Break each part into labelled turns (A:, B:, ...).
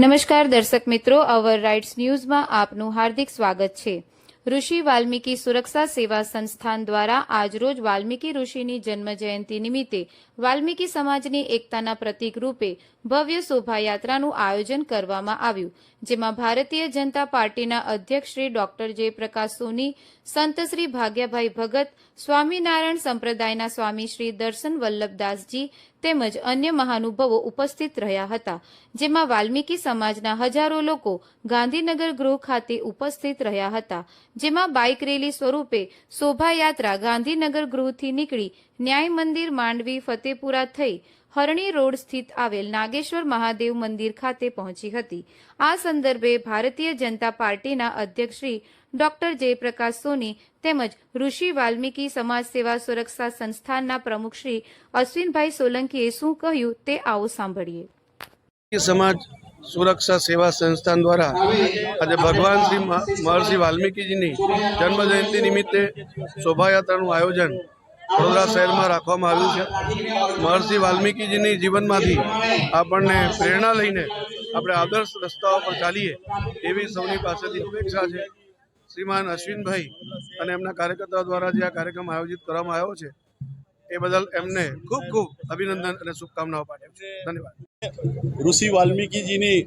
A: નમસ્કાર દર્શક મિત્રો અવર રાઇટ્સ ન્યૂઝમાં આપનું હાર્દિક સ્વાગત છે. ઋષિ વાલ્મીકી સુરક્ષા સેવા સંસ્થાન દ્વારા આજરોજ વાલ્મીકી ઋષિની જન્મ જયંતિ નિમિત્તે વાલ્મીકી સમાજની એકતાના પ્રતીક રૂપે ભવ્ય શોભાયાત્રાનું આયોજન કરવામાં આવ્યું, જેમાં ભારતીય જનતા પાર્ટીના અધ્યક્ષ શ્રી ડોક્ટર જયપ્રકાશ સોની, સંત શ્રી ભાગ્યાભાઈ ભગત, સ્વામિનારાયણ સંપ્રદાયના સ્વામી શ્રી દર્શન વલ્લભદાસજી તેમજ અન્ય મહાનુભાવો ઉપસ્થિત રહ્યા હતા, જેમાં વાલ્મીકી સમાજના હજારો લોકો ગાંધીનગર ગૃહ ખાતે ઉપસ્થિત રહ્યા હતા. જેમાં બાઇક રેલી સ્વરૂપે શોભાયાત્રા ગાંધીનગર ગૃહથી નીકળી ન્યાય મંદિર માંડવી ફતેપુરા થઈ હરણી રોડ સ્થિત આવેલ નાગેશ્વર મહાદેવ મંદિર ખાતે પહોંચી હતી. આ સંદર્ભે ભારતીય જનતા પાર્ટીના અધ્યક્ષ શ્રી ડોક્ટર જયપ્રકાશ સોની તેમજ ઋષિ વાલ્મીકી સમાજ સેવા સુરક્ષા સંસ્થાનના પ્રમુખ શ્રી અશ્વિનભાઈ સોલંકીએ શું કહ્યું તે આવો સાંભળીએ.
B: સમાજ સુરક્ષા સેવા સંસ્થાન દ્વારા આજે ભગવાન શ્રી મહર્ષિ વાલ્મીકીજીની જન્મજયંતિ નિમિત્તે શોભાયાત્રાનું આયોજન વડોદરા શહેરમાં રાખવામાં આવ્યું છે. મહર્ષિ વાલ્મીકીજીની જીવનમાંથી આપણને પ્રેરણા લઈને આપણે આદર્શ રસ્તાઓ પર ચાલીએ એવી સૌની પાસેથી અપેક્ષા છે. શ્રીમાન અશ્વિનભાઈ અને એમના કાર્યકર્તાઓ દ્વારા જે આ કાર્યક્રમ આયોજિત કરવામાં આવ્યો છે એ બદલ એમને ખૂબ ખૂબ અભિનંદન અને શુભકામનાઓ પાઠવું ધન્યવાદ.
C: ઋષિ વાલ્મીકીજીની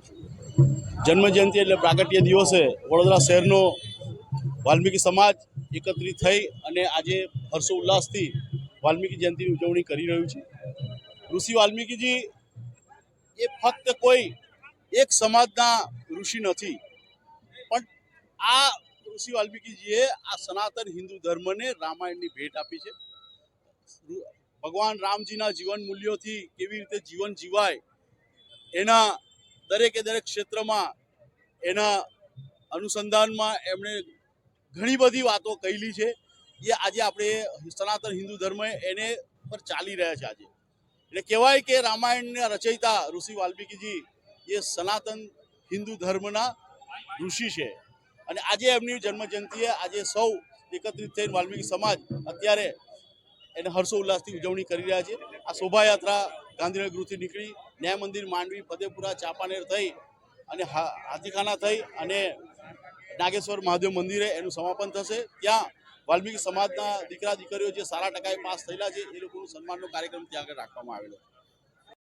C: જન્મજયંતિ એટલે પ્રાગટ્ય દિવસે વડોદરા શહેરનો વાલ્મીકી સમાજ એકત્રિત થઈ અને આજે હર્ષોલ્લાસથી વાલ્મીકી જયંતિની ઉજવણી કરી રહ્યું છે. ઋષિ વાલ્મીકીજી એ ફક્ત કોઈ એક સમાજના ઋષિ નથી, પણ આ ઋષિ વાલ્મીકીજીએ આ સનાતન હિન્દુ ધર્મને રામાયણની ભેટ આપી છે. ભગવાન રામજીના જીવન મૂલ્યોથી કેવી રીતે જીવન જીવાય, એના દરેકે દરેક ક્ષેત્રમાં એના અનુસંધાનમાં એમણે ઘણી બધી વાતો કહેલી છે. એ આજે આપણે સનાતન હિન્દુ ધર્મ એને પર ચાલી રહ્યા છે આજે. એટલે કહેવાય કે રામાયણના રચયિતા ઋષિ વાલ્મીકીજી એ સનાતન હિન્દુ ધર્મના ઋષિ છે. અને આજે એમની જન્મજયંતિએ આજે સૌ એકત્રિત થઈને વાલ્મીકી સમાજ અત્યારે એને હર્ષોલ્લાસથી ઉજવણી કરી રહ્યા છે. આ શોભાયાત્રા ગાંધીનગર ગૃહથી નીકળી, ન્યાય મંદિર માંડવી, ફતેપુરા, ચાંપાનેર થઈ અને હાથીખાના થઈ અને નાગેશ્વર મહાદેવ મંદિરે એનું સમાપન થશે. ત્યાં વાલ્મીકી સમાજના દીકરા દીકરીઓ જે સારા ટકાએ પાસ થયેલા છે, એ લોકોનું સન્માનનો કાર્યક્રમ ત્યાં આગળ રાખવામાં આવેલો છે.